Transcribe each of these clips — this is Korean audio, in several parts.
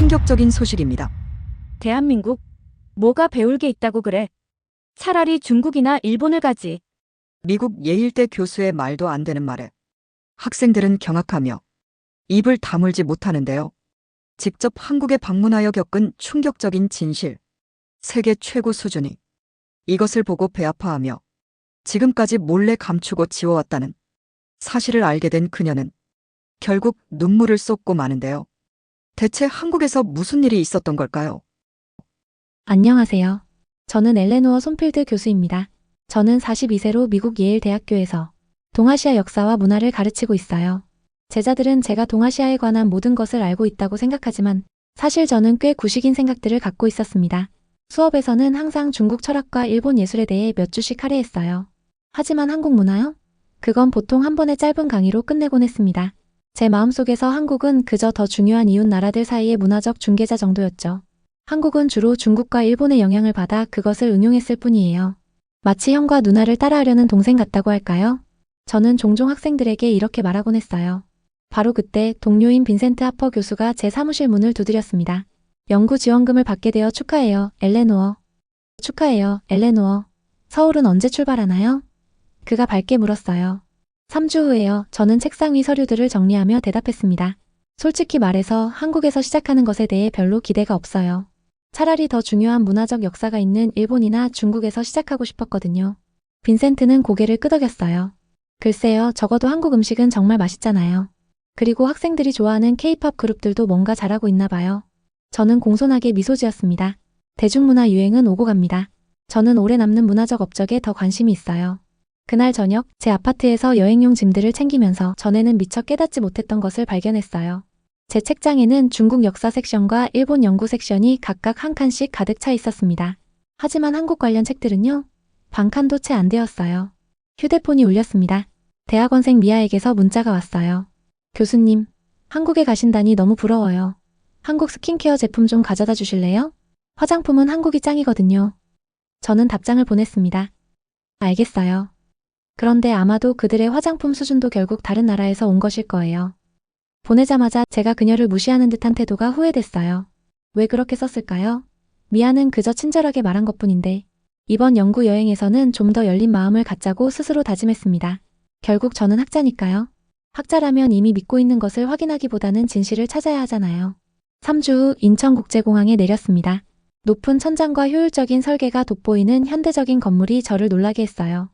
충격적인 소식입니다. 대한민국? 뭐가 배울 게 있다고 그래? 차라리 중국이나 일본을 가지. 미국 예일대 교수의 말도 안 되는 말에 학생들은 경악하며 입을 다물지 못하는데요. 직접 한국에 방문하여 겪은 충격적인 진실. 세계 최고 수준이 이것을 보고 배아파하며 지금까지 몰래 감추고 지워왔다는 사실을 알게 된 그녀는 결국 눈물을 쏟고 마는데요. 대체 한국에서 무슨 일이 있었던 걸까요? 안녕하세요. 저는 엘레노어 손필드 교수입니다. 저는 42세로 미국 예일 대학교에서 동아시아 역사와 문화를 가르치고 있어요. 제자들은 제가 동아시아에 관한 모든 것을 알고 있다고 생각하지만 사실 저는 꽤 구식인 생각들을 갖고 있었습니다. 수업에서는 항상 중국 철학과 일본 예술에 대해 몇 주씩 할애했어요. 하지만 한국 문화요? 그건 보통 한 번의 짧은 강의로 끝내곤 했습니다. 제 마음속에서 한국은 그저 더 중요한 이웃 나라들 사이의 문화적 중개자 정도였죠. 한국은 주로 중국과 일본의 영향을 받아 그것을 응용했을 뿐이에요. 마치 형과 누나를 따라하려는 동생 같다고 할까요? 저는 종종 학생들에게 이렇게 말하곤 했어요. 바로 그때 동료인 빈센트 하퍼 교수가 제 사무실 문을 두드렸습니다. 연구 지원금을 받게 되어 축하해요, 엘레노어. 축하해요, 엘레노어. 서울은 언제 출발하나요? 그가 밝게 물었어요. 3주 후에요. 저는 책상 위 서류들을 정리하며 대답했습니다. 솔직히 말해서 한국에서 시작하는 것에 대해 별로 기대가 없어요. 차라리 더 중요한 문화적 역사가 있는 일본이나 중국에서 시작하고 싶었거든요. 빈센트는 고개를 끄덕였어요. 글쎄요, 적어도 한국 음식은 정말 맛있잖아요. 그리고 학생들이 좋아하는 케이팝 그룹들도 뭔가 잘하고 있나 봐요. 저는 공손하게 미소 지었습니다. 대중문화 유행은 오고 갑니다. 저는 오래 남는 문화적 업적에 더 관심이 있어요. 그날 저녁 제 아파트에서 여행용 짐들을 챙기면서 전에는 미처 깨닫지 못했던 것을 발견했어요. 제 책장에는 중국 역사 섹션과 일본 연구 섹션이 각각 한 칸씩 가득 차 있었습니다. 하지만 한국 관련 책들은요? 반 칸도 채 안 되었어요. 휴대폰이 울렸습니다. 대학원생 미아에게서 문자가 왔어요. 교수님, 한국에 가신다니 너무 부러워요. 한국 스킨케어 제품 좀 가져다 주실래요? 화장품은 한국이 짱이거든요. 저는 답장을 보냈습니다. 알겠어요. 그런데 아마도 그들의 화장품 수준도 결국 다른 나라에서 온 것일 거예요. 보내자마자 제가 그녀를 무시하는 듯한 태도가 후회됐어요. 왜 그렇게 썼을까요? 미아는 그저 친절하게 말한 것 뿐인데, 이번 연구 여행에서는 좀 더 열린 마음을 갖자고 스스로 다짐했습니다. 결국 저는 학자니까요. 학자라면 이미 믿고 있는 것을 확인하기보다는 진실을 찾아야 하잖아요. 3주 후 인천국제공항에 내렸습니다. 높은 천장과 효율적인 설계가 돋보이는 현대적인 건물이 저를 놀라게 했어요.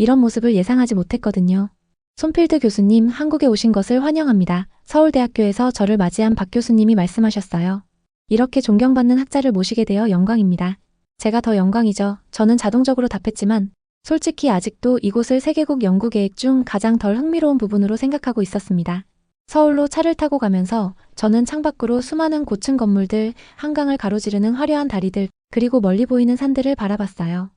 이런 모습을 예상하지 못했거든요. 손필드 교수님, 한국에 오신 것을 환영합니다. 서울대학교에서 저를 맞이한 박 교수님이 말씀하셨어요. 이렇게 존경받는 학자를 모시게 되어 영광입니다. 제가 더 영광이죠. 저는 자동적으로 답했지만, 솔직히 아직도 이곳을 세계국 연구 계획 중 가장 덜 흥미로운 부분으로 생각하고 있었습니다. 서울로 차를 타고 가면서 저는 창밖으로 수많은 고층 건물들, 한강을 가로지르는 화려한 다리들, 그리고 멀리 보이는 산들을 바라봤어요.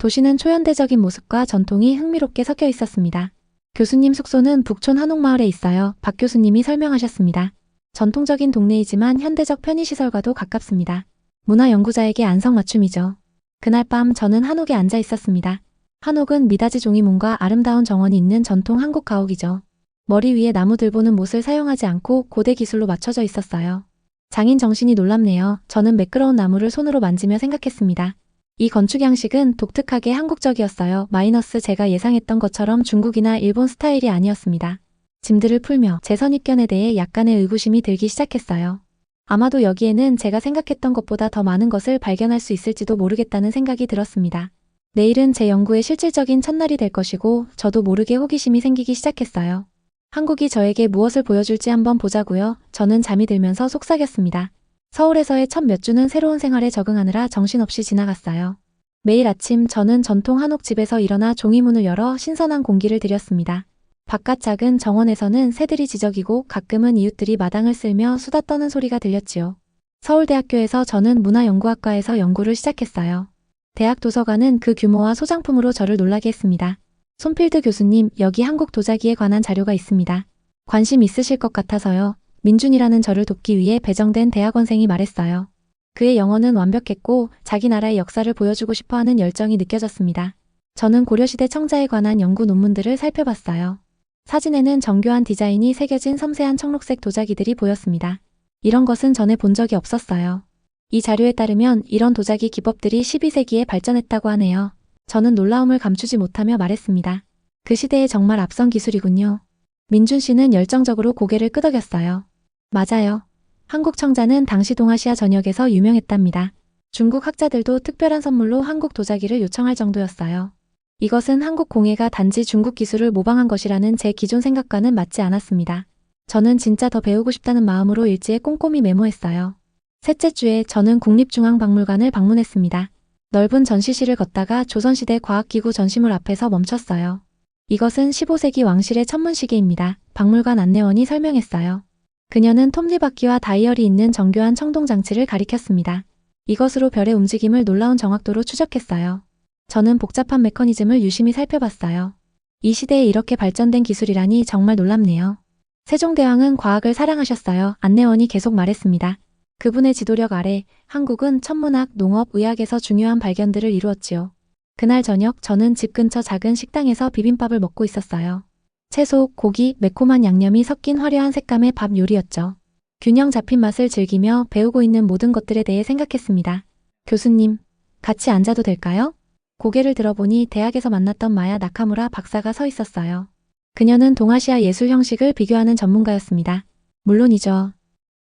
도시는 초현대적인 모습과 전통이 흥미롭게 섞여 있었습니다. 교수님 숙소는 북촌 한옥마을에 있어요. 박 교수님이 설명하셨습니다. 전통적인 동네이지만 현대적 편의시설과도 가깝습니다. 문화연구자에게 안성맞춤이죠. 그날 밤 저는 한옥에 앉아 있었습니다. 한옥은 미닫이 종이문과 아름다운 정원이 있는 전통 한국 가옥이죠. 머리 위에 나무들 보는 못을 사용하지 않고 고대 기술로 맞춰져 있었어요. 장인 정신이 놀랍네요. 저는 매끄러운 나무를 손으로 만지며 생각했습니다. 이 건축 양식은 독특하게 한국적이었어요. 마이너스 제가 예상했던 것처럼 중국이나 일본 스타일이 아니었습니다. 짐들을 풀며 제 선입견에 대해 약간의 의구심이 들기 시작했어요. 아마도 여기에는 제가 생각했던 것보다 더 많은 것을 발견할 수 있을지도 모르겠다는 생각이 들었습니다. 내일은 제 연구의 실질적인 첫날이 될 것이고 저도 모르게 호기심이 생기기 시작했어요. 한국이 저에게 무엇을 보여줄지 한번 보자고요. 저는 잠이 들면서 속삭였습니다. 서울에서의 첫 몇 주는 새로운 생활에 적응하느라 정신없이 지나갔어요. 매일 아침 저는 전통 한옥집에서 일어나 종이문을 열어 신선한 공기를 들였습니다. 바깥 작은 정원에서는 새들이 지저귀고 가끔은 이웃들이 마당을 쓸며 수다 떠는 소리가 들렸지요. 서울대학교에서 저는 문화연구학과에서 연구를 시작했어요. 대학 도서관은 그 규모와 소장품으로 저를 놀라게 했습니다. 손필드 교수님, 여기 한국 도자기에 관한 자료가 있습니다. 관심 있으실 것 같아서요. 민준이라는 저를 돕기 위해 배정된 대학원생이 말했어요. 그의 영어는 완벽했고 자기 나라의 역사를 보여주고 싶어 하는 열정이 느껴졌습니다. 저는 고려시대 청자에 관한 연구 논문들을 살펴봤어요. 사진에는 정교한 디자인이 새겨진 섬세한 청록색 도자기들이 보였습니다. 이런 것은 전에 본 적이 없었어요. 이 자료에 따르면 이런 도자기 기법들이 12세기에 발전했다고 하네요. 저는 놀라움을 감추지 못하며 말했습니다. 그 시대에 정말 앞선 기술이군요. 민준 씨는 열정적으로 고개를 끄덕였어요. 맞아요. 한국 청자는 당시 동아시아 전역에서 유명했답니다. 중국 학자들도 특별한 선물로 한국 도자기를 요청할 정도였어요. 이것은 한국 공예가 단지 중국 기술을 모방한 것이라는 제 기존 생각과는 맞지 않았습니다. 저는 진짜 더 배우고 싶다는 마음으로 일지에 꼼꼼히 메모했어요. 셋째 주에 저는 국립중앙박물관을 방문했습니다. 넓은 전시실을 걷다가 조선시대 과학기구 전시물 앞에서 멈췄어요. 이것은 15세기 왕실의 천문시계입니다. 박물관 안내원이 설명했어요. 그녀는 톱니바퀴와 다이얼이 있는 정교한 청동 장치를 가리켰습니다. 이것으로 별의 움직임을 놀라운 정확도로 추적했어요. 저는 복잡한 메커니즘을 유심히 살펴봤어요. 이 시대에 이렇게 발전된 기술이라니 정말 놀랍네요. 세종대왕은 과학을 사랑하셨어요. 안내원이 계속 말했습니다. 그분의 지도력 아래 한국은 천문학, 농업, 의학에서 중요한 발견들을 이루었지요. 그날 저녁 저는 집 근처 작은 식당에서 비빔밥을 먹고 있었어요. 채소, 고기, 매콤한 양념이 섞인 화려한 색감의 밥 요리였죠. 균형 잡힌 맛을 즐기며 배우고 있는 모든 것들에 대해 생각했습니다. 교수님, 같이 앉아도 될까요? 고개를 들어보니 대학에서 만났던 마야 나카무라 박사가 서 있었어요. 그녀는 동아시아 예술 형식을 비교하는 전문가였습니다. 물론이죠.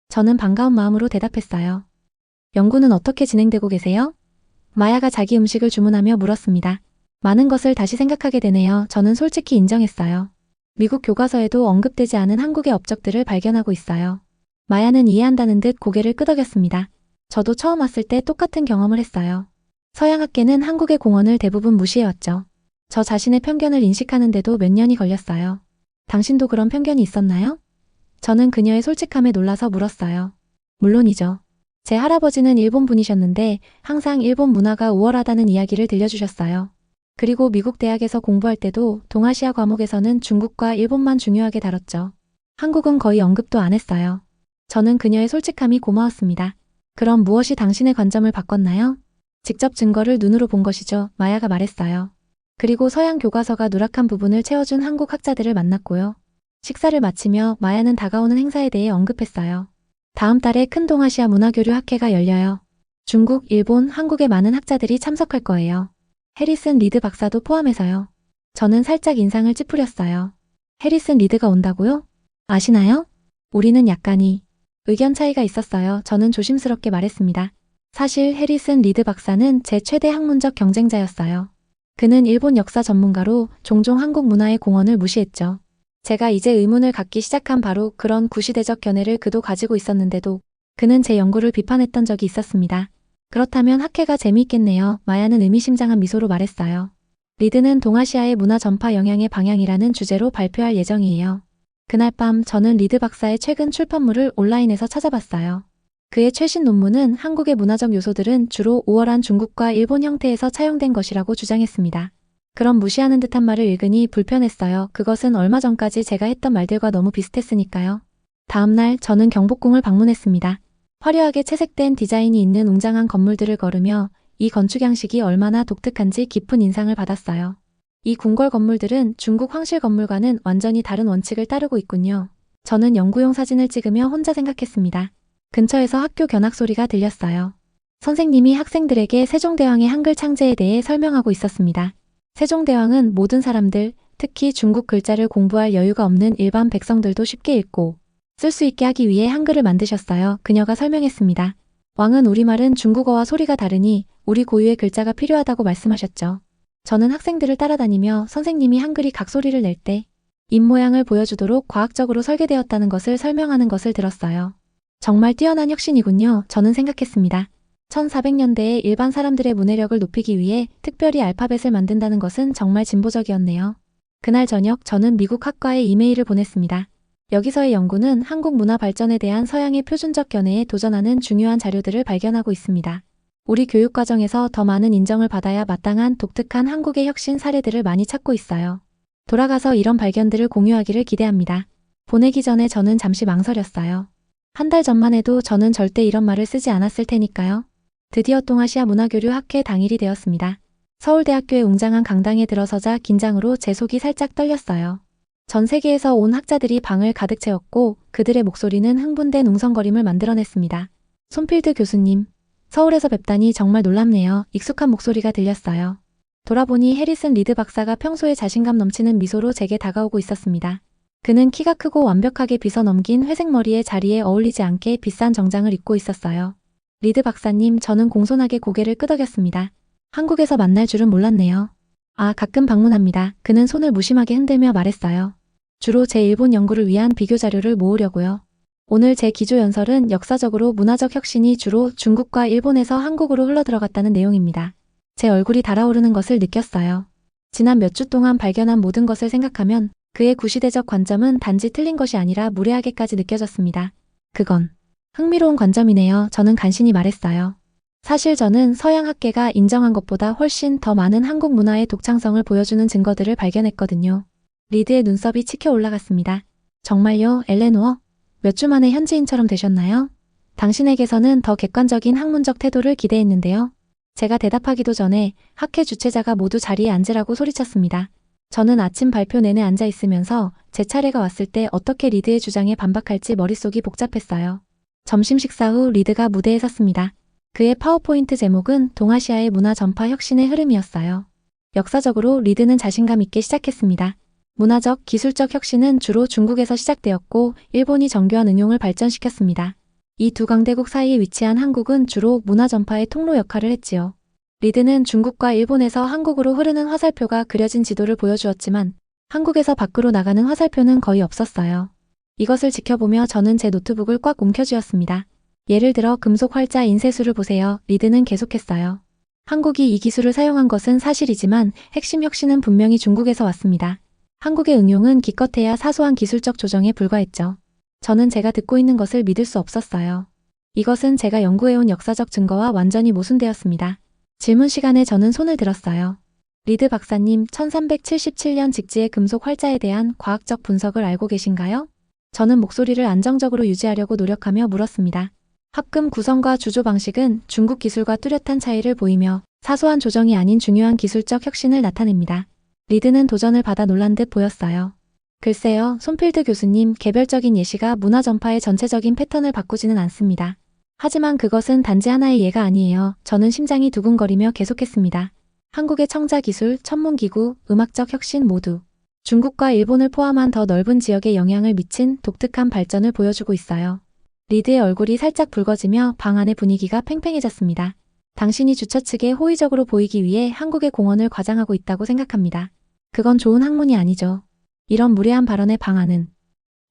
저는 반가운 마음으로 대답했어요. 연구는 어떻게 진행되고 계세요? 마야가 자기 음식을 주문하며 물었습니다. 많은 것을 다시 생각하게 되네요. 저는 솔직히 인정했어요. 미국 교과서에도 언급되지 않은 한국의 업적들을 발견하고 있어요. 마야는 이해한다는 듯 고개를 끄덕였습니다. 저도 처음 왔을 때 똑같은 경험을 했어요. 서양 학계는 한국의 공헌을 대부분 무시해왔죠. 저 자신의 편견을 인식하는데도 몇 년이 걸렸어요. 당신도 그런 편견이 있었나요? 저는 그녀의 솔직함에 놀라서 물었어요. 물론이죠. 제 할아버지는 일본 분이셨는데 항상 일본 문화가 우월하다는 이야기를 들려주셨어요. 그리고 미국 대학에서 공부할 때도 동아시아 과목에서는 중국과 일본만 중요하게 다뤘죠. 한국은 거의 언급도 안 했어요. 저는 그녀의 솔직함이 고마웠습니다. 그럼 무엇이 당신의 관점을 바꿨나요? 직접 증거를 눈으로 본 것이죠. 마야가 말했어요. 그리고 서양 교과서가 누락한 부분을 채워준 한국 학자들을 만났고요. 식사를 마치며 마야는 다가오는 행사에 대해 언급했어요. 다음 달에 큰 동아시아 문화교류 학회가 열려요. 중국, 일본, 한국의 많은 학자들이 참석할 거예요. 해리슨 리드 박사도 포함해서요. 저는 살짝 인상을 찌푸렸어요. 해리슨 리드가 온다고요? 아시나요? 우리는 약간이 의견 차이가 있었어요. 저는 조심스럽게 말했습니다. 사실 해리슨 리드 박사는 제 최대 학문적 경쟁자였어요. 그는 일본 역사 전문가로 종종 한국 문화의 공헌을 무시했죠. 제가 이제 의문을 갖기 시작한 바로 그런 구시대적 견해를 그도 가지고 있었는데도 그는 제 연구를 비판했던 적이 있었습니다. 그렇다면 학회가 재미있겠네요. 마야는 의미심장한 미소로 말했어요. 리드는 동아시아의 문화 전파 영향의 방향이라는 주제로 발표할 예정이에요. 그날 밤 저는 리드 박사의 최근 출판물을 온라인에서 찾아봤어요. 그의 최신 논문은 한국의 문화적 요소들은 주로 우월한 중국과 일본 형태에서 차용된 것이라고 주장했습니다. 그런 무시하는 듯한 말을 읽으니 불편했어요. 그것은 얼마 전까지 제가 했던 말들과 너무 비슷했으니까요. 다음날 저는 경복궁을 방문했습니다. 화려하게 채색된 디자인이 있는 웅장한 건물들을 걸으며 이 건축 양식이 얼마나 독특한지 깊은 인상을 받았어요. 이 궁궐 건물들은 중국 황실 건물과는 완전히 다른 원칙을 따르고 있군요. 저는 연구용 사진을 찍으며 혼자 생각했습니다. 근처에서 학교 견학 소리가 들렸어요. 선생님이 학생들에게 세종대왕의 한글 창제에 대해 설명하고 있었습니다. 세종대왕은 모든 사람들, 특히 중국 글자를 공부할 여유가 없는 일반 백성들도 쉽게 읽고 쓸 수 있게 하기 위해 한글을 만드셨어요. 그녀가 설명했습니다. 왕은 우리말은 중국어와 소리가 다르니 우리 고유의 글자가 필요하다고 말씀하셨죠. 저는 학생들을 따라다니며 선생님이 한글이 각 소리를 낼 때 입모양을 보여주도록 과학적으로 설계되었다는 것을 설명하는 것을 들었어요. 정말 뛰어난 혁신이군요. 저는 생각했습니다. 1400년대에 일반 사람들의 문해력을 높이기 위해 특별히 알파벳을 만든다는 것은 정말 진보적이었네요. 그날 저녁 저는 미국 학과에 이메일을 보냈습니다. 여기서의 연구는 한국 문화 발전에 대한 서양의 표준적 견해에 도전하는 중요한 자료들을 발견하고 있습니다. 우리 교육 과정에서 더 많은 인정을 받아야 마땅한 독특한 한국의 혁신 사례들을 많이 찾고 있어요. 돌아가서 이런 발견들을 공유하기를 기대합니다. 보내기 전에 저는 잠시 망설였어요. 한 달 전만 해도 저는 절대 이런 말을 쓰지 않았을 테니까요. 드디어 동아시아 문화교류 학회 당일이 되었습니다. 서울대학교의 웅장한 강당에 들어서자 긴장으로 제 속이 살짝 떨렸어요. 전 세계에서 온 학자들이 방을 가득 채웠고 그들의 목소리는 흥분된 웅성거림을 만들어냈습니다. 손필드 교수님, 서울에서 뵙다니 정말 놀랍네요. 익숙한 목소리가 들렸어요. 돌아보니 해리슨 리드 박사가 평소에 자신감 넘치는 미소로 제게 다가오고 있었습니다. 그는 키가 크고 완벽하게 빗어 넘긴 회색 머리에 자리에 어울리지 않게 비싼 정장을 입고 있었어요. 리드 박사님, 저는 공손하게 고개를 끄덕였습니다. 한국에서 만날 줄은 몰랐네요. 아, 가끔 방문합니다. 그는 손을 무심하게 흔들며 말했어요. 주로 제 일본 연구를 위한 비교 자료를 모으려고요. 오늘 제 기조 연설은 역사적으로 문화적 혁신이 주로 중국과 일본에서 한국으로 흘러들어갔다는 내용입니다. 제 얼굴이 달아오르는 것을 느꼈어요. 지난 몇 주 동안 발견한 모든 것을 생각하면 그의 구시대적 관점은 단지 틀린 것이 아니라 무례하게까지 느껴졌습니다. 그건 흥미로운 관점이네요. 저는 간신히 말했어요. 사실 저는 서양 학계가 인정한 것보다 훨씬 더 많은 한국 문화의 독창성을 보여주는 증거들을 발견했거든요. 리드의 눈썹이 치켜 올라갔습니다. 정말요, 엘레노어? 몇 주 만에 현지인처럼 되셨나요? 당신에게서는 더 객관적인 학문적 태도를 기대했는데요. 제가 대답하기도 전에 학회 주최자가 모두 자리에 앉으라고 소리쳤습니다. 저는 아침 발표 내내 앉아 있으면서 제 차례가 왔을 때 어떻게 리드의 주장에 반박할지 머릿속이 복잡했어요. 점심 식사 후 리드가 무대에 섰습니다. 그의 파워포인트 제목은 동아시아의 문화 전파 혁신의 흐름이었어요. 역사적으로 리드는 자신감 있게 시작했습니다. 문화적, 기술적 혁신은 주로 중국에서 시작되었고 일본이 정교한 응용을 발전시켰습니다. 이 두 강대국 사이에 위치한 한국은 주로 문화 전파의 통로 역할을 했지요. 리드는 중국과 일본에서 한국으로 흐르는 화살표가 그려진 지도를 보여주었지만 한국에서 밖으로 나가는 화살표는 거의 없었어요. 이것을 지켜보며 저는 제 노트북을 꽉 움켜쥐었습니다. 예를 들어 금속 활자 인쇄술을 보세요. 리드는 계속했어요. 한국이 이 기술을 사용한 것은 사실이지만 핵심 혁신은 분명히 중국에서 왔습니다. 한국의 응용은 기껏해야 사소한 기술적 조정에 불과했죠. 저는 제가 듣고 있는 것을 믿을 수 없었어요. 이것은 제가 연구해온 역사적 증거와 완전히 모순되었습니다. 질문 시간에 저는 손을 들었어요. 리드 박사님, 1377년 직지의 금속 활자에 대한 과학적 분석을 알고 계신가요? 저는 목소리를 안정적으로 유지하려고 노력하며 물었습니다. 합금 구성과 주조 방식은 중국 기술과 뚜렷한 차이를 보이며 사소한 조정이 아닌 중요한 기술적 혁신을 나타냅니다. 리드는 도전을 받아 놀란 듯 보였어요. 글쎄요, 손필드 교수님, 개별적인 예시가 문화 전파의 전체적인 패턴을 바꾸지는 않습니다. 하지만 그것은 단지 하나의 예가 아니에요. 저는 심장이 두근거리며 계속했습니다. 한국의 청자 기술, 천문기구, 음악적 혁신 모두 중국과 일본을 포함한 더 넓은 지역에 영향을 미친 독특한 발전을 보여주고 있어요. 리드의 얼굴이 살짝 붉어지며 방 안의 분위기가 팽팽해졌습니다. 당신이 주처 측에 호의적으로 보이기 위해 한국의 공헌을 과장하고 있다고 생각합니다. 그건 좋은 학문이 아니죠. 이런 무례한 발언의 방 안은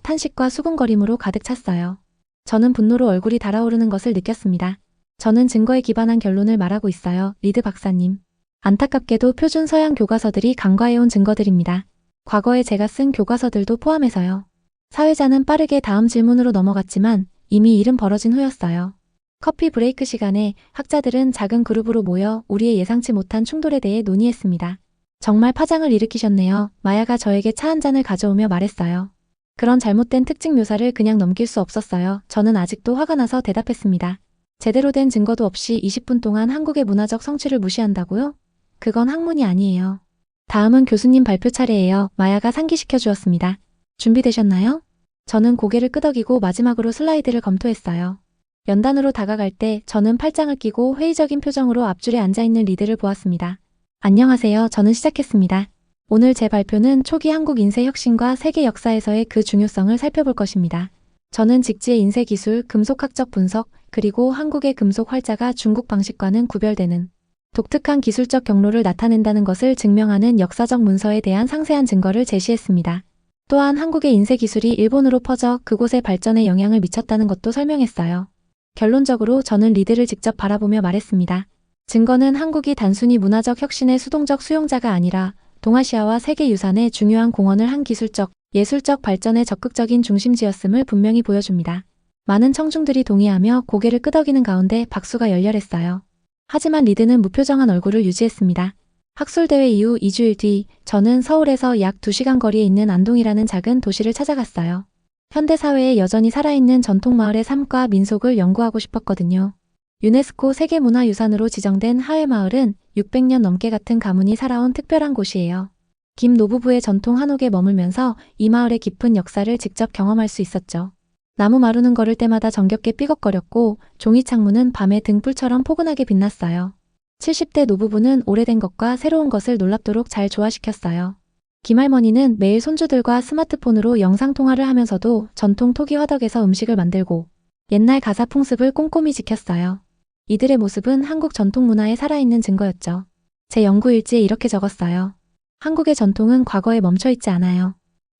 탄식과 수군거림으로 가득 찼어요. 저는 분노로 얼굴이 달아오르는 것을 느꼈습니다. 저는 증거에 기반한 결론을 말하고 있어요. 리드 박사님. 안타깝게도 표준 서양 교과서들이 간과해온 증거들입니다. 과거에 제가 쓴 교과서들도 포함해서요. 사회자는 빠르게 다음 질문으로 넘어갔지만 이미 일은 벌어진 후였어요. 커피 브레이크 시간에 학자들은 작은 그룹으로 모여 우리의 예상치 못한 충돌에 대해 논의했습니다. 정말 파장을 일으키셨네요. 마야가 저에게 차 한 잔을 가져오며 말했어요. 그런 잘못된 특징 묘사를 그냥 넘길 수 없었어요. 저는 아직도 화가 나서 대답했습니다. 제대로 된 증거도 없이 20분 동안 한국의 문화적 성취를 무시한다고요? 그건 학문이 아니에요. 다음은 교수님 발표 차례예요. 마야가 상기시켜 주었습니다. 준비되셨나요? 저는 고개를 끄덕이고 마지막으로 슬라이드를 검토했어요. 연단으로 다가갈 때 저는 팔짱을 끼고 회의적인 표정으로 앞줄에 앉아있는 리드를 보았습니다. 안녕하세요. 저는 시작했습니다. 오늘 제 발표는 초기 한국 인쇄 혁신과 세계 역사에서의 그 중요성을 살펴볼 것입니다. 저는 직지의 인쇄 기술, 금속학적 분석, 그리고 한국의 금속 활자가 중국 방식과는 구별되는 독특한 기술적 경로를 나타낸다는 것을 증명하는 역사적 문서에 대한 상세한 증거를 제시했습니다. 또한 한국의 인쇄 기술이 일본으로 퍼져 그곳의 발전에 영향을 미쳤다는 것도 설명했어요. 결론적으로 저는 리드를 직접 바라보며 말했습니다. 증거는 한국이 단순히 문화적 혁신의 수동적 수용자가 아니라 동아시아와 세계 유산에 중요한 공헌을 한 기술적, 예술적 발전의 적극적인 중심지였음을 분명히 보여줍니다. 많은 청중들이 동의하며 고개를 끄덕이는 가운데 박수가 열렬했어요. 하지만 리드는 무표정한 얼굴을 유지했습니다. 학술대회 이후 2주일 뒤 저는 서울에서 약 2시간 거리에 있는 안동이라는 작은 도시를 찾아갔어요. 현대 사회에 여전히 살아있는 전통마을의 삶과 민속을 연구하고 싶었거든요. 유네스코 세계문화유산으로 지정된 하회마을은 600년 넘게 같은 가문이 살아온 특별한 곳이에요. 김 노부부의 전통 한옥에 머물면서 이 마을의 깊은 역사를 직접 경험할 수 있었죠. 나무 마루는 걸을 때마다 정겹게 삐걱거렸고 종이 창문은 밤의 등불처럼 포근하게 빛났어요. 70대 노부부는 오래된 것과 새로운 것을 놀랍도록 잘 조화시켰어요. 김할머니는 매일 손주들과 스마트폰으로 영상통화를 하면서도 전통 토기 화덕에서 음식을 만들고 옛날 가사 풍습을 꼼꼼히 지켰어요. 이들의 모습은 한국 전통 문화에 살아있는 증거였죠. 제 연구 일지에 이렇게 적었어요. 한국의 전통은 과거에 멈춰 있지 않아요.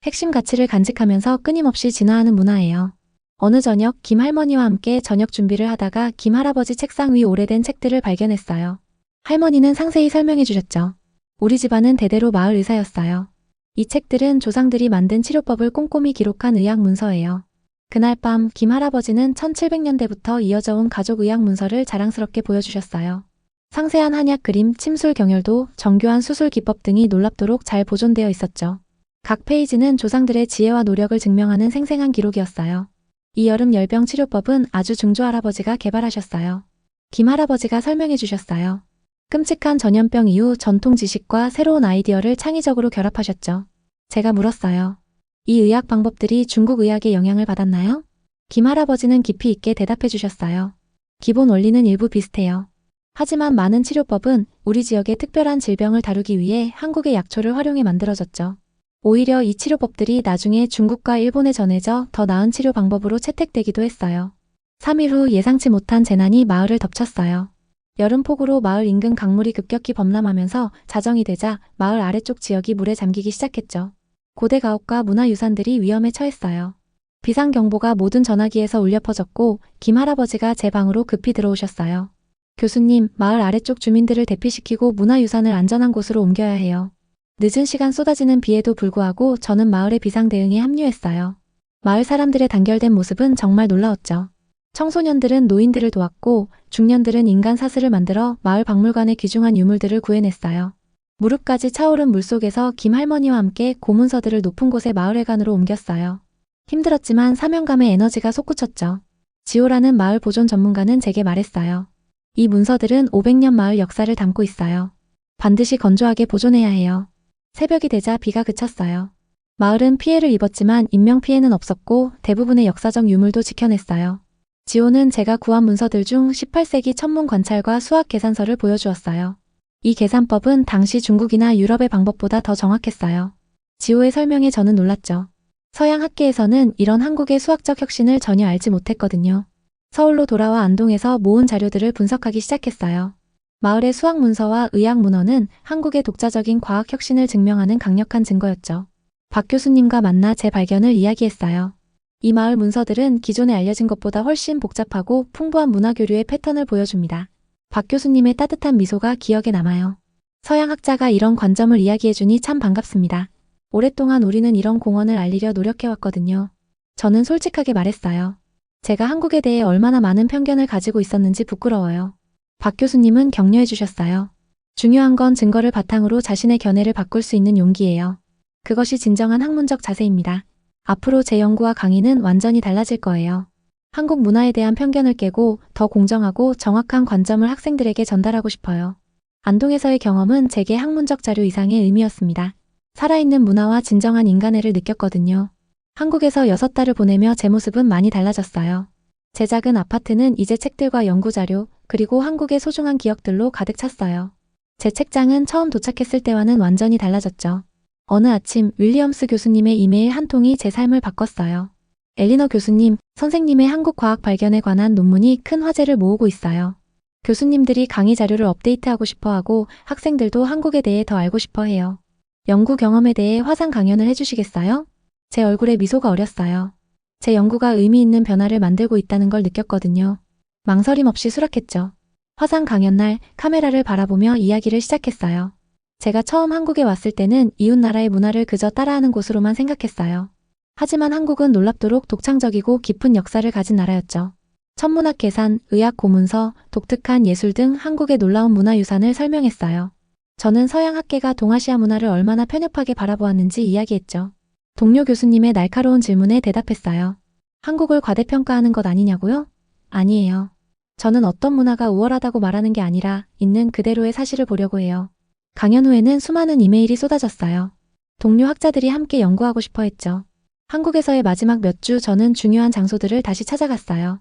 핵심 가치를 간직하면서 끊임없이 진화하는 문화예요. 어느 저녁 김 할머니와 함께 저녁 준비를 하다가 김 할아버지 책상 위 오래된 책들을 발견했어요. 할머니는 상세히 설명해 주셨죠. 우리 집안은 대대로 마을 의사였어요. 이 책들은 조상들이 만든 치료법을 꼼꼼히 기록한 의학 문서예요. 그날 밤 김 할아버지는 1700년대부터 이어져 온 가족 의학 문서를 자랑스럽게 보여주셨어요. 상세한 한약 그림, 침술 경혈도, 정교한 수술 기법 등이 놀랍도록 잘 보존되어 있었죠. 각 페이지는 조상들의 지혜와 노력을 증명하는 생생한 기록이었어요. 이 여름 열병 치료법은 아주 중조 할아버지가 개발하셨어요. 김 할아버지가 설명해 주셨어요. 끔찍한 전염병 이후 전통 지식과 새로운 아이디어를 창의적으로 결합하셨죠. 제가 물었어요. 이 의학 방법들이 중국 의학에 영향을 받았나요? 김 할아버지는 깊이 있게 대답해 주셨어요. 기본 원리는 일부 비슷해요. 하지만 많은 치료법은 우리 지역의 특별한 질병을 다루기 위해 한국의 약초를 활용해 만들어졌죠. 오히려 이 치료법들이 나중에 중국과 일본에 전해져 더 나은 치료 방법으로 채택되기도 했어요. 3일 후 예상치 못한 재난이 마을을 덮쳤어요. 여름 폭우로 마을 인근 강물이 급격히 범람하면서 자정이 되자 마을 아래쪽 지역이 물에 잠기기 시작했죠. 고대 가옥과 문화유산들이 위험에 처했어요. 비상경보가 모든 전화기에서 울려 퍼졌고 김 할아버지가 제 방으로 급히 들어오셨어요. 교수님, 마을 아래쪽 주민들을 대피시키고 문화유산을 안전한 곳으로 옮겨야 해요. 늦은 시간 쏟아지는 비에도 불구하고 저는 마을의 비상 대응에 합류했어요. 마을 사람들의 단결된 모습은 정말 놀라웠죠. 청소년들은 노인들을 도왔고 중년들은 인간 사슬을 만들어 마을 박물관의 귀중한 유물들을 구해냈어요. 무릎까지 차오른 물속에서 김 할머니와 함께 고문서들을 높은 곳의 마을회관으로 옮겼어요. 힘들었지만 사명감의 에너지가 솟구쳤죠. 지호라는 마을 보존 전문가는 제게 말했어요. 이 문서들은 500년 마을 역사를 담고 있어요. 반드시 건조하게 보존해야 해요. 새벽이 되자 비가 그쳤어요. 마을은 피해를 입었지만 인명피해는 없었고 대부분의 역사적 유물도 지켜냈어요. 지호는 제가 구한 문서들 중 18세기 천문 관찰과 수학 계산서를 보여주었어요. 이 계산법은 당시 중국이나 유럽의 방법보다 더 정확했어요. 지호의 설명에 저는 놀랐죠. 서양 학계에서는 이런 한국의 수학적 혁신을 전혀 알지 못했거든요. 서울로 돌아와 안동에서 모은 자료들을 분석하기 시작했어요. 마을의 수학 문서와 의학 문헌은 한국의 독자적인 과학 혁신을 증명하는 강력한 증거였죠. 박 교수님과 만나 제 발견을 이야기했어요. 이 마을 문서들은 기존에 알려진 것보다 훨씬 복잡하고 풍부한 문화 교류의 패턴을 보여줍니다. 박 교수님의 따뜻한 미소가 기억에 남아요. 서양 학자가 이런 관점을 이야기해주니 참 반갑습니다. 오랫동안 우리는 이런 공헌을 알리려 노력해왔거든요. 저는 솔직하게 말했어요. 제가 한국에 대해 얼마나 많은 편견을 가지고 있었는지 부끄러워요. 박 교수님은 격려해 주셨어요. 중요한 건 증거를 바탕으로 자신의 견해를 바꿀 수 있는 용기예요. 그것이 진정한 학문적 자세입니다. 앞으로 제 연구와 강의는 완전히 달라질 거예요. 한국 문화에 대한 편견을 깨고 더 공정하고 정확한 관점을 학생들에게 전달하고 싶어요. 안동에서의 경험은 제게 학문적 자료 이상의 의미였습니다. 살아있는 문화와 진정한 인간애를 느꼈거든요. 한국에서 여섯 달을 보내며 제 모습은 많이 달라졌어요. 제 작은 아파트는 이제 책들과 연구자료, 그리고 한국의 소중한 기억들로 가득 찼어요. 제 책장은 처음 도착했을 때와는 완전히 달라졌죠. 어느 아침 윌리엄스 교수님의 이메일 한 통이 제 삶을 바꿨어요. 엘리너 교수님, 선생님의 한국 과학 발견에 관한 논문이 큰 화제를 모으고 있어요. 교수님들이 강의 자료를 업데이트하고 싶어 하고 학생들도 한국에 대해 더 알고 싶어 해요. 연구 경험에 대해 화상 강연을 해주시겠어요? 제 얼굴에 미소가 어렸어요. 제 연구가 의미 있는 변화를 만들고 있다는 걸 느꼈거든요. 망설임 없이 수락했죠. 화상 강연 날 카메라를 바라보며 이야기를 시작했어요. 제가 처음 한국에 왔을 때는 이웃나라의 문화를 그저 따라하는 곳으로만 생각했어요. 하지만 한국은 놀랍도록 독창적이고 깊은 역사를 가진 나라였죠. 천문학 계산, 의학 고문서, 독특한 예술 등 한국의 놀라운 문화유산을 설명했어요. 저는 서양 학계가 동아시아 문화를 얼마나 편협하게 바라보았는지 이야기했죠. 동료 교수님의 날카로운 질문에 대답했어요. 한국을 과대평가하는 것 아니냐고요? 아니에요. 저는 어떤 문화가 우월하다고 말하는 게 아니라 있는 그대로의 사실을 보려고 해요. 강연 후에는 수많은 이메일이 쏟아졌어요. 동료 학자들이 함께 연구하고 싶어 했죠. 한국에서의 마지막 몇 주 저는 중요한 장소들을 다시 찾아갔어요.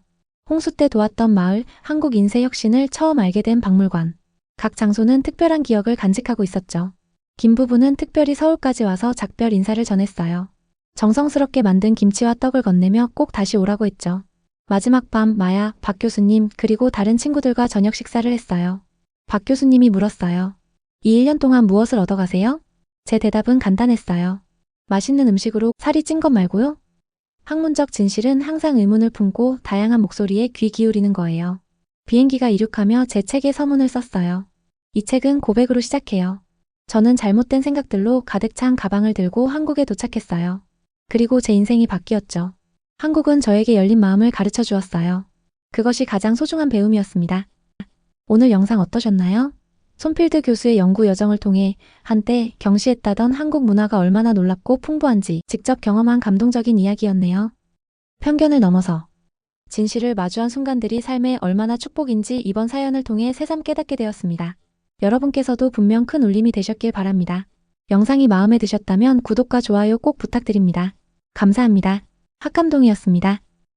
홍수 때 도왔던 마을, 한국 인쇄 혁신을 처음 알게 된 박물관. 각 장소는 특별한 기억을 간직하고 있었죠. 김 부부는 특별히 서울까지 와서 작별 인사를 전했어요. 정성스럽게 만든 김치와 떡을 건네며 꼭 다시 오라고 했죠. 마지막 밤 마야, 박 교수님, 그리고 다른 친구들과 저녁 식사를 했어요. 박 교수님이 물었어요. 이 1년 동안 무엇을 얻어가세요? 제 대답은 간단했어요. 맛있는 음식으로 살이 찐 것 말고요? 학문적 진실은 항상 의문을 품고 다양한 목소리에 귀 기울이는 거예요. 비행기가 이륙하며 제 책에 서문을 썼어요. 이 책은 고백으로 시작해요. 저는 잘못된 생각들로 가득 찬 가방을 들고 한국에 도착했어요. 그리고 제 인생이 바뀌었죠. 한국은 저에게 열린 마음을 가르쳐 주었어요. 그것이 가장 소중한 배움이었습니다. 오늘 영상 어떠셨나요? 손필드 교수의 연구 여정을 통해 한때 경시했다던 한국 문화가 얼마나 놀랍고 풍부한지 직접 경험한 감동적인 이야기였네요. 편견을 넘어서 진실을 마주한 순간들이 삶에 얼마나 축복인지 이번 사연을 통해 새삼 깨닫게 되었습니다. 여러분께서도 분명 큰 울림이 되셨길 바랍니다. 영상이 마음에 드셨다면 구독과 좋아요 꼭 부탁드립니다. 감사합니다. 학감동이었습니다.